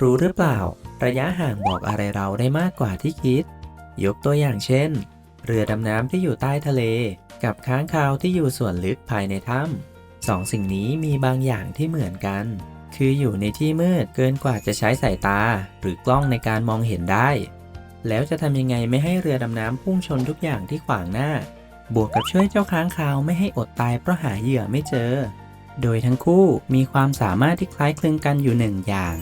รู้หรือเปล่า ระยะห่างบอกอะไรเราได้มากกว่าที่คิด ยกตัวอย่างเช่น เรือดำน้ำที่อยู่ใต้ทะเล กับค้างคาวที่อยู่ส่วนลึกภายในถ้ำสองสิ่งนี้มีบางอย่างที่เหมือนกัน คืออยู่ในที่มืดเกินกว่าจะใช้สายตา หรือกล้องในการมองเห็นได้ แล้วจะทำยังไงไม่ให้เรือดำน้ำพุ่งชนทุกอย่างที่ขวางหน้า บวกกับช่วยเจ้าค้างคาวไม่ให้อดตายเพราะหาเหยื่อไม่เจอ โดยทั้งคู่มีความสามารถที่คล้ายคลึงกันอยู่หนึ่งอย่าง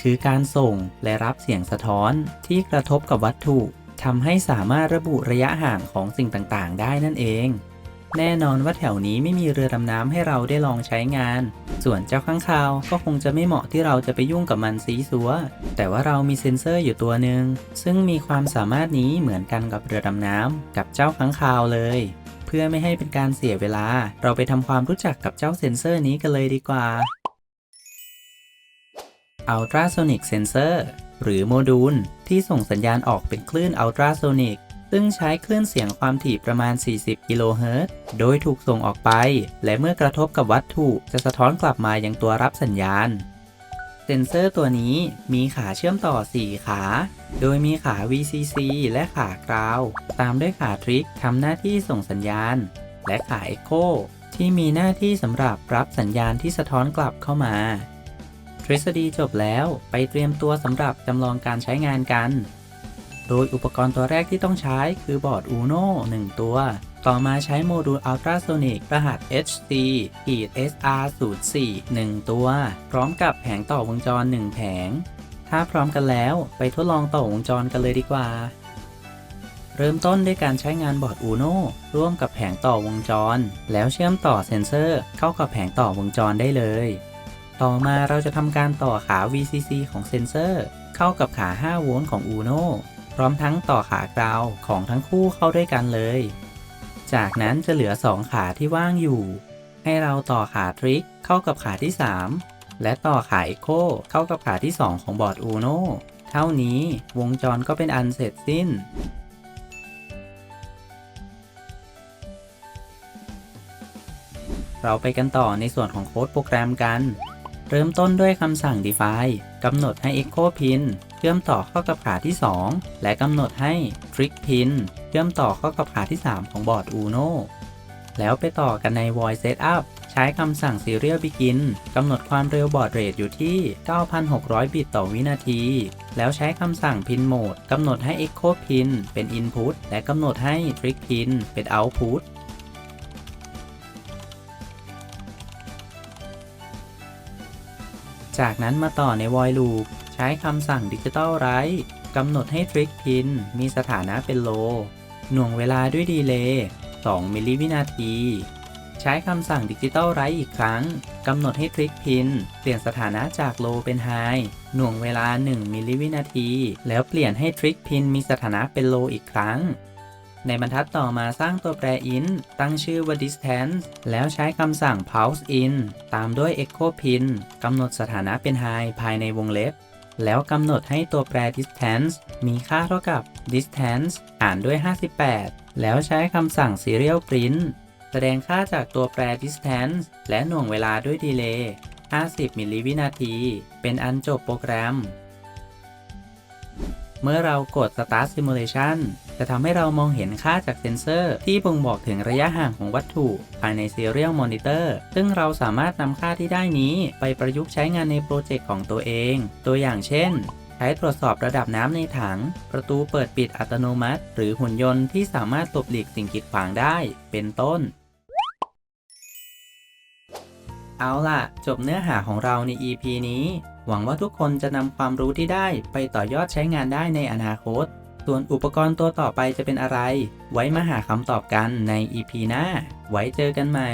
คือการส่งและรับเสียงสะท้อนที่กระทบกับวัตถุทำให้สามารถระบุระยะห่างของสิ่งต่างๆ ได้นั่นเอง แน่นอนว่าแถวนี้ไม่มีเรือดำน้ำให้เราได้ลองใช้งาน ส่วนเจ้าข้างคาวก็คงจะไม่เหมาะที่เราจะไปยุ่งกับมันซีซัว แต่ว่าเรามีเซ็นเซอร์อยู่ตัวหนึ่งซึ่งมีความสามารถนี้เหมือนกันกับเรือดำน้ำกับเจ้าข้างคาวเลย เพื่อไม่ให้เป็นการเสียเวลา เราไปทำความรู้จักกับเจ้าเซ็นเซอร์นี้กันเลยดีกว่า Ultrasonic Sensor หรือโมดูล ที่ส่งสัญญาณออกเป็นคลื่น Ultrasonic ซึ่งใช้คลื่นเสียงความถี่ประมาณ 40 กิโลเฮิรตซ์โดยถูกส่งออกไป และเมื่อกระทบกับวัตถุจะสะท้อนกลับมายังตัวรับสัญญาณ เซนเซอร์ตัวนี้มีขาเชื่อมต่อ 4 ขา โดยมีขา VCC และขากราว ตามด้วยขาทริกทำหน้าที่ส่งสัญญาณ และขา Echo ที่มีหน้าที่สำหรับรับสัญญาณที่สะท้อนกลับเข้ามา ฤษฎีจบแล้วไปเตรียมตัวสำหรับจำลองการใช้งานกัน โดยอุปกรณ์ตัวแรกที่ต้องใช้คือบอร์ด Uno 1 ตัว ต่อมาใช้โมดูล Ultrasonic รหัส HC SR 0 4 1 ตัว พร้อมกับแผงต่อวงจร 1 แผง ถ้าพร้อมกันแล้วไปทดลองต่อวงจรกันเลยดีกว่า เริ่มต้นด้วยการใช้งานบอร์ด Uno ร่วมกับแผงต่อวงจร แล้วเชื่อมต่อเซ็นเซอร์เข้ากับแผงต่อวงจรได้เลย ต่อมาเราจะทำการต่อขา VCC ของเซนเซอร์ เข้ากับขา 5 โวลต์ของ Uno พร้อมทั้งต่อขากราวของทั้งคู่เข้าด้วยกันเลย จากนั้นจะเหลือ 2 ขาที่ว่างอยู่ ให้เราต่อขาทริกเข้ากับขาที่ 3 และต่อขา Echo เข้ากับขาที่ 2 ของบอร์ด Uno เท่านี้วงจรก็เป็นอันเสร็จสิ้นเราไปกันต่อในส่วนของโค้ดโปรแกรมกัน เริ่มต้นด้วยคำสั่ง define กำหนดให้ echo pin เชื่อมต่อเข้ากับขาที่ 2 และกำหนดให้ trick pin เชื่อมต่อเข้ากับขาที่ 3 ของบอร์ด Uno แล้วไปต่อกันใน voice setup ใช้คำสั่ง serial begin กำหนดความเร็วบอร์ดเรทอยู่ที่ 9,600 บิตต่อวินาที แล้วใช้คำสั่ง pin mode กำหนดให้ echo pin เป็น input และกำหนดให้ trick pin เป็น output จากนั้นมาต่อใน void loop ใช้คำสั่ง digital write กำหนดให้ trick pin มีสถานะเป็น low หน่วงเวลาด้วยดีเลย์2มิลลิวินาที ใช้คำสั่ง digital write อีกครั้ง กำหนดให้ trick pin เปลี่ยนสถานะจาก low เป็น high หน่วงเวลา 1มิลลิวินาที แล้วเปลี่ยนให้ trick pin มีสถานะเป็น low อีกครั้ง ในบรรทัดต่อมาสร้างตัวแปร int ตั้งชื่อว่า distance แล้วใช้คำสั่ง pulse in ตามด้วย echo pin กำหนดสถานะเป็น high ภายในวงเล็บ แล้วกำหนดให้ตัวแปร distance มีค่าเท่ากับ distance อ่านด้วย 58 แล้วใช้คำสั่ง serial print แสดงค่าจากตัวแปร distance และหน่วงเวลาด้วยดีเลย์50 มิลลิวินาที เป็นอันจบโปรแกรม เมื่อเรากด Start Simulation จะทำให้เรามองเห็นค่าจากเซ็นเซอร์ ที่บ่งบอกถึงระยะห่างของวัตถุ ภายใน Serial Monitor ซึ่งเราสามารถนำค่าที่ได้นี้ไปประยุกต์ใช้งานในโปรเจกต์ของตัวเอง ตัวอย่างเช่น ใช้ตรวจสอบระดับน้ำในถัง ประตูเปิดปิดอัตโนมัติ หรือหุ่นยนต์ที่สามารถหลบหลีกสิ่งกีดขวางได้ เป็นต้น เอาล่ะ จบเนื้อหาของเราใน EP นี้ หวังว่าทุกคนจะนำความรู้ที่ได้ไปต่อยอดใช้งานได้ในอนาคต ส่วนอุปกรณ์ตัวต่อไปจะเป็นอะไร ไว้มาหาคำตอบกันใน EP หน้า ไว้เจอกันใหม่